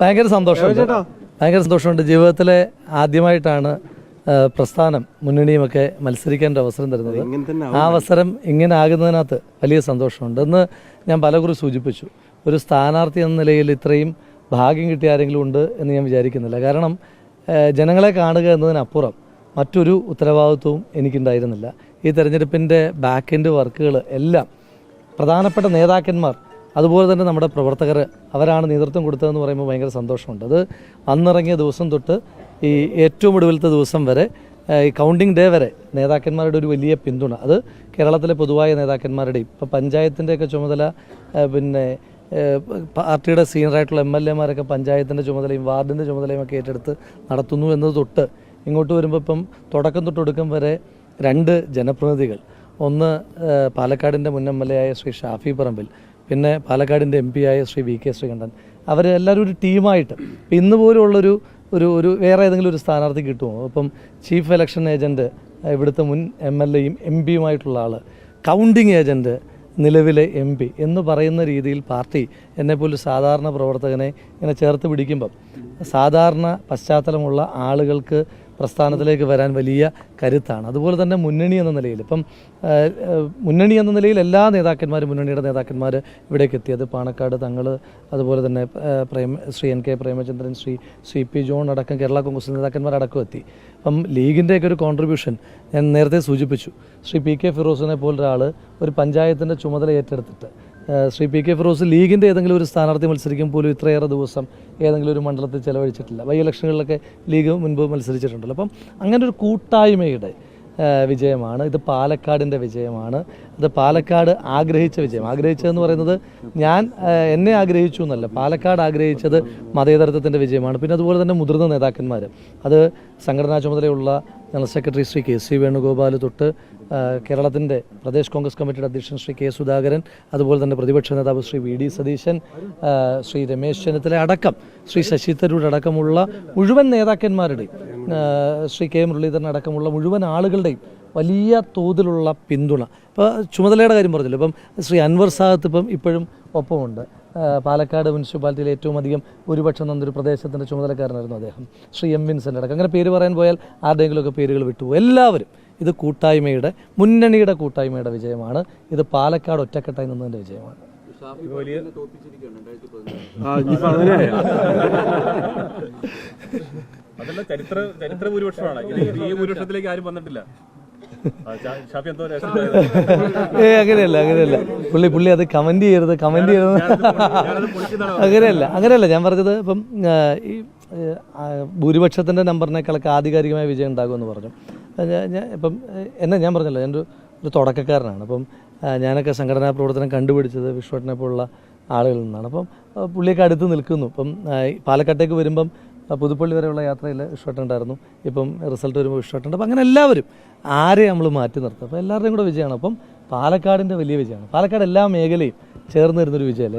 ഭയങ്കര സന്തോഷമുണ്ട്. ഭയങ്കര സന്തോഷമുണ്ട്. ജീവിതത്തിലെ ആദ്യമായിട്ടാണ് പ്രസ്ഥാനം മുന്നണിയുമൊക്കെ മത്സരിക്കേണ്ട അവസരം തരുന്നത്. ആ അവസരം ഇങ്ങനെ ആകുന്നതിനകത്ത് വലിയ സന്തോഷമുണ്ട്. എന്ന് ഞാൻ പലകുറി സൂചിപ്പിച്ചു. ഒരു സ്ഥാനാർത്ഥി എന്ന നിലയിൽ ഇത്രയും ഭാഗ്യം കിട്ടിയ ആരെങ്കിലും ഉണ്ട് എന്ന് ഞാൻ വിചാരിക്കുന്നില്ല. കാരണം ജനങ്ങളെ കാണുക എന്നതിനപ്പുറം മറ്റൊരു ഉത്തരവാദിത്വവും എനിക്കുണ്ടായിരുന്നില്ല. ഈ തെരഞ്ഞെടുപ്പിന്റെ ബാക്ക് എൻഡ് വർക്കുകൾ എല്ലാം പ്രധാനപ്പെട്ട നേതാക്കന്മാർ അതുപോലെ തന്നെ നമ്മുടെ പ്രവർത്തകർ അവരാണ് നേതൃത്വം കൊടുത്തതെന്ന് പറയുമ്പോൾ ഭയങ്കര സന്തോഷമുണ്ട്. അത് അന്നിറങ്ങിയ ദിവസം തൊട്ട് ഈ ഏറ്റവും ഒടുവിലത്തെ ദിവസം വരെ ഈ കൗണ്ടിങ് ഡേ വരെ നേതാക്കന്മാരുടെ ഒരു വലിയ പിന്തുണ. അത് കേരളത്തിലെ പൊതുവായ നേതാക്കന്മാരുടെയും ഇപ്പോൾ പഞ്ചായത്തിന്റെയൊക്കെ ചുമതല പിന്നെ പാർട്ടിയുടെ സീനിയറായിട്ടുള്ള എം എൽ എമാരൊക്കെ പഞ്ചായത്തിന്റെ ചുമതലയും വാർഡിന്റെ ചുമതലയും ഒക്കെ ഏറ്റെടുത്ത് നടത്തുന്നു എന്നത് തൊട്ട് ഇങ്ങോട്ട് വരുമ്പോൾ ഇപ്പം തുടക്കം തൊട്ടൊടുക്കം വരെ രണ്ട് ജനപ്രതിനിധികൾ. ഒന്ന് പാലക്കാടിന്റെ മുൻ എം എൽ എ ആയ ശ്രീ ഷാഫി പറമ്പിൽ. പിന്നെ പാലക്കാടിന്റെ എം പി ആയ ശ്രീ വി കെ ശ്രീകണ്ഠൻ. അവരെല്ലാവരും ഒരു ടീമായിട്ട് ഇപ്പം ഇന്ന് പോലുള്ളൊരു ഒരു ഒരു വേറെ ഏതെങ്കിലും ഒരു സ്ഥാനാർത്ഥി കിട്ടുമോ? ഇപ്പം ചീഫ് ഇലക്ഷൻ ഏജന്റ് ഇവിടുത്തെ മുൻ എം എൽ എയും എം പിയുമായിട്ടുള്ള ആൾ കൗണ്ടിങ് ഏജന്റ് നിലവിലെ എം പി എന്ന് പറയുന്ന രീതിയിൽ പാർട്ടി എന്നെപ്പോലെ സാധാരണ പ്രവർത്തകനെ ഇങ്ങനെ ചേർത്ത് പിടിക്കുമ്പം സാധാരണ പശ്ചാത്തലമുള്ള ആളുകൾക്ക് പ്രസ്ഥാനത്തിലേക്ക് വരാൻ വലിയ കരുത്താണ്. അതുപോലെ തന്നെ മുന്നണി എന്ന നിലയിൽ ഇപ്പം മുന്നണി എന്ന നിലയിൽ എല്ലാ നേതാക്കന്മാരും മുന്നണിയുടെ നേതാക്കന്മാർ ഇവിടേക്ക് എത്തിയത് പാണക്കാട് തങ്ങൾ അതുപോലെ തന്നെ Prema Shri N K Premachandran Shri C P John അടക്കം കേരള കോൺഗ്രസ് നേതാക്കന്മാരടക്കം എത്തി. അപ്പം ലീഗിന്റെയൊക്കെ ഒരു കോൺട്രിബ്യൂഷൻ ഞാൻ നേരത്തെ സൂചിപ്പിച്ചു. ശ്രീ പി കെ ഫിറോസിനെ പോലൊരാൾ ഒരു പഞ്ചായത്തിന്റെ ചുമതല ഏറ്റെടുത്തിട്ട് ശ്രീ പി കെ ഫിറോസ് ലീഗിന്റെ ഏതെങ്കിലും ഒരു സ്ഥാനാർത്ഥി മത്സരിക്കും പോലും ഇത്രയേറെ ദിവസം ഏതെങ്കിലും ഒരു മണ്ഡലത്തിൽ ചെലവഴിച്ചിട്ടില്ല. ബൈ ഇലക്ഷനുകളിലൊക്കെ ലീഗ് മുൻപ് മത്സരിച്ചിട്ടുണ്ടല്ലോ. അപ്പം അങ്ങനെ ഒരു കൂട്ടായ്മയുടെ വിജയമാണ്. ഇത് പാലക്കാടിന്റെ വിജയമാണ്. ഇത് പാലക്കാട് ആഗ്രഹിച്ച വിജയം. ആഗ്രഹിച്ചതെന്ന് പറയുന്നത് ഞാൻ എന്നെ ആഗ്രഹിച്ചു എന്നല്ല. പാലക്കാട് ആഗ്രഹിച്ചത് മതേതരത്വത്തിന്റെ വിജയമാണ്. പിന്നെ അതുപോലെ തന്നെ മുതിർന്ന നേതാക്കന്മാർ അത് സംഘടനാ ചുമതലയുള്ള general secretary Shri K C Venugopal തൊട്ട് കേരളത്തിന്റെ പ്രദേശ് കോൺഗ്രസ് കമ്മിറ്റിയുടെ അധ്യക്ഷൻ ശ്രീ കെ സുധാകരൻ അതുപോലെ തന്നെ പ്രതിപക്ഷ നേതാവ് ശ്രീ വി ഡി സതീശൻ ശ്രീ രമേശ് ചെന്നിത്തല അടക്കം ശ്രീ ശശി തരൂർ അടക്കമുള്ള മുഴുവൻ നേതാക്കന്മാരുടെയും ശ്രീ കെ മുരളീധരൻ അടക്കമുള്ള മുഴുവൻ ആളുകളുടെയും വലിയ തോതിലുള്ള പിന്തുണ. ഇപ്പോൾ ചുമതലയുടെ കാര്യം പറഞ്ഞല്ലോ. ഇപ്പം ശ്രീ അൻവർ സാദത്ത് ഇപ്പം ഇപ്പോഴും ഒപ്പമുണ്ട്. പാലക്കാട് മുനിസിപ്പാലിറ്റിയിൽ ഏറ്റവും അധികം ഭൂരിപക്ഷം തന്നൊരു പ്രദേശത്തിന്റെ ചുമതലക്കാരനായിരുന്നു അദ്ദേഹം. ശ്രീ എം വിൻസെന്റ് അടക്കം. അങ്ങനെ പേര് പറയാൻ പോയാൽ ആരുടെയെങ്കിലുമൊക്കെ പേരുകൾ വിട്ടുപോകും എല്ലാവരും ഇത് കൂട്ടായ്മയുടെ മുന്നണിയുടെ കൂട്ടായ്മയുടെ വിജയമാണ്. ഇത് പാലക്കാട് ഒറ്റക്കെട്ടായി നിന്നതിന്റെ വിജയമാണ്. അതല്ല ചരിത്ര ചരിത്ര ഭൂരിപക്ഷമാണ്. ഈ ഭൂരിപക്ഷത്തിലേക്ക് ആരും വന്നിട്ടില്ല. ഏ അങ്ങനെയല്ല അങ്ങനെയല്ല. പുള്ളി പുള്ളി അത് കമന്റ് ചെയ്യരുത് കമന്റ് ചെയ്യരുത്. അങ്ങനെയല്ല അങ്ങനെയല്ല. ഞാൻ പറഞ്ഞത് ഇപ്പം ഈ ഭൂരിപക്ഷത്തിന്റെ നമ്പറിനേക്കാളൊക്കെ ആധികാരികമായ വിജയം ഉണ്ടാകുമെന്ന് പറഞ്ഞു. ഞാൻ- ഞാൻ ഇപ്പം എന്നെ ഞാൻ പറഞ്ഞല്ലോ ഞാനൊരു ഒരു തുടക്കക്കാരനാണ്. അപ്പം ഞാനൊക്കെ സംഘടനാ പ്രവർത്തനം കണ്ടുപിടിച്ചത് വിശ്വട്ടിനെ പോലുള്ള ആളുകളിൽ നിന്നാണ്. അപ്പം പുള്ളിയൊക്കെ അടുത്ത് നിൽക്കുന്നു. ഇപ്പം പാലക്കാട്ടേക്ക് വരുമ്പം പുതുപ്പള്ളി വരെയുള്ള യാത്രയിൽ ഇഷ്ടമുണ്ടായിരുന്നു ഇപ്പം റിസൾട്ട് വരുമ്പോൾ ഇഷ്ടമുണ്ട് അപ്പം അങ്ങനെ എല്ലാവരും ആരെ നമ്മൾ മാറ്റി നിർത്തും? അപ്പോൾ എല്ലാവരുടെയും കൂടെ വിജയമാണ്. അപ്പം പാലക്കാടിന്റെ വലിയ വിജയമാണ്. പാലക്കാട് എല്ലാ മേഖലയും ചേർന്ന് വരുന്നൊരു വിജയമല്ലേ?